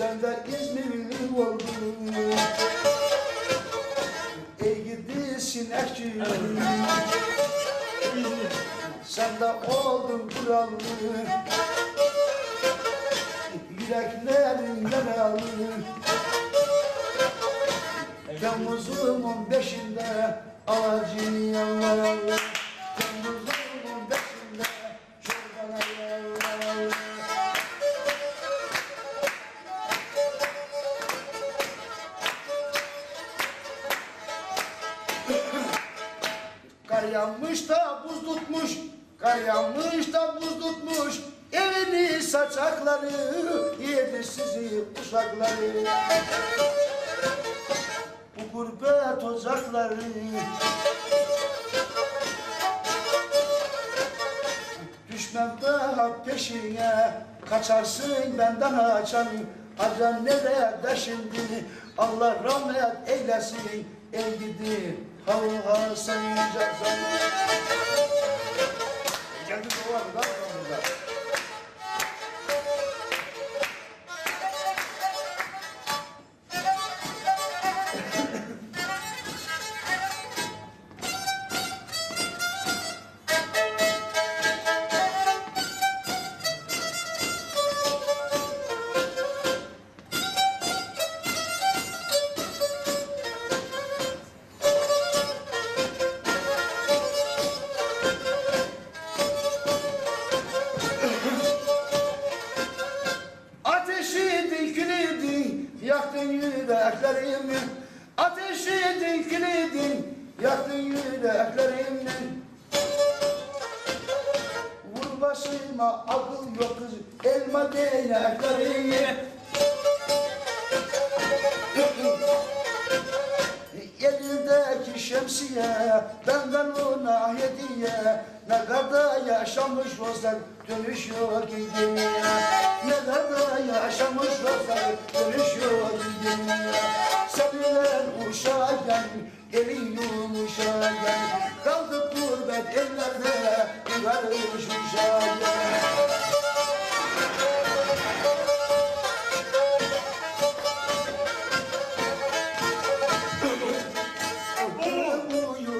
sen senden İzmirli oldum Ey gidisin ekşi Sen de oldun krallı Yüreklerim yaralı. Temmuz'un on beşinde ağacını yanlar Allah Kar yağmış da buz tutmuş, kar yağmış da buz tutmuş. Evini saçakları, yedi sizi uşakları. Bu gurbet ocakları. Düşmem daha peşine, kaçarsın benden açan. Acan nerede şimdi, Allah rahmet eylesin. El gidi, hava sen yiyeceksin. Geldi dolar da Ateşi külüydün, yaktın yüreklerimi. Vur başıma akıl yok kız, elma değneklerimi. Elindeki şemsiye benden ona hediye Ne kadar yaşamış olsan dönüşüyor gidiyor Ne kadar yaşamış olsan dönüşüyor gidiyor Sevilen uşağın elin yumuşağın Kaldık gurbet ellerde karış uşağın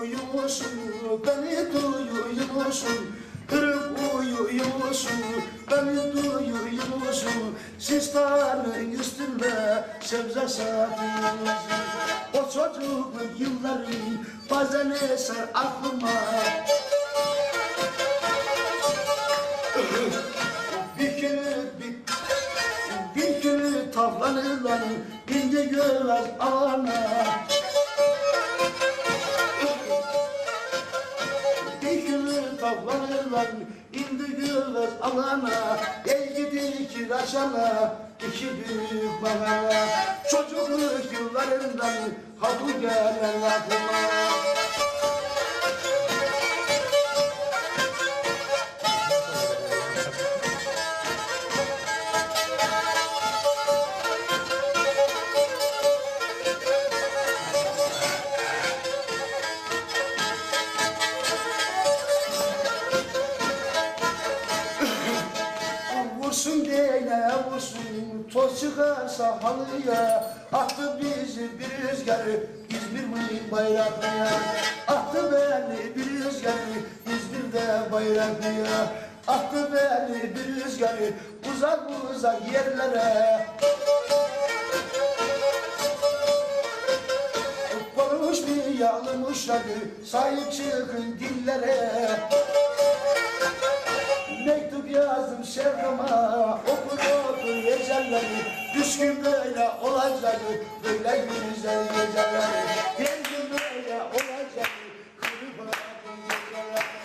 Uyuyorsun, beni Kırıp uyuyorsun, beni duyuyorsun Sistanın üstünde sebze satıyorsun O çocukluk yılları bazen eser aklıma. Bir kere bir, bir kere tavlanırlar ince göz ana Dikili tavlanırlar indi göz alana Ey gidi kiraşana iki büyük bana Çocukluk yıllarından ha bu gelen aklıma toz çıkarsa halıya Attı bizi bir rüzgar. İzmir mi bayraklıya Attı beni bir rüzgar. İzmir'de bayraklıya Attı beni bir rüzgar. Uzak uzak yerlere. Konuşmayalım sahip çıkın dillere. Mektup yazdım sevdama okur okur geceleri Düşkün böyle olacak böyle güzel geceleri Bir gün böyle olacak kırıp bırakın geceleri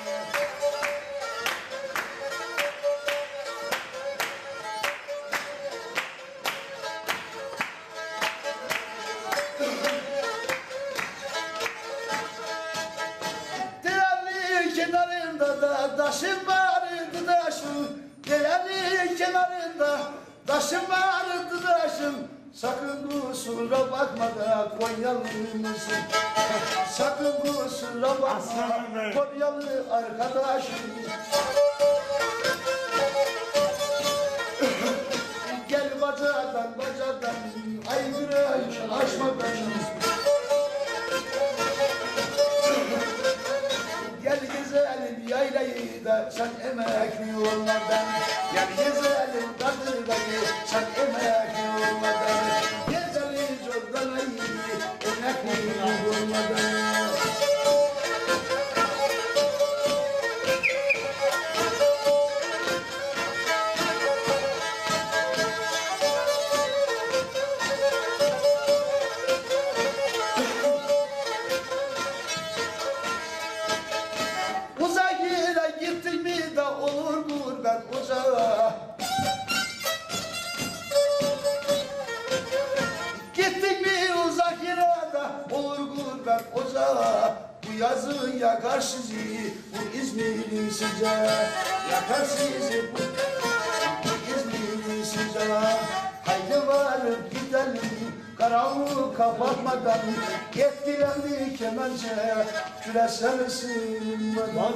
Değerli kenarında da taşım vardı taşım Değerli kenarında taşım vardı taşım. Sakın kusura bakma da Konyalı mısın? Sakın kusura bakma. Konyalı arkadaşım. Gel bacadan bacadan. Ay güneş açmadan yaylayı da sen emekli olmadan? Gel gezelim gurbet uzağa. Gittin mi uzak yere de olur gurbet uzağa Bu yazın yakar sizi bu İzmir'in sıcağı. Yakar sizi bu, bu İzmir'in sıcağı. Haydi varıp gidelim karanlığı kapatmadan. Yetkilendi kemençe küresel ısınmadan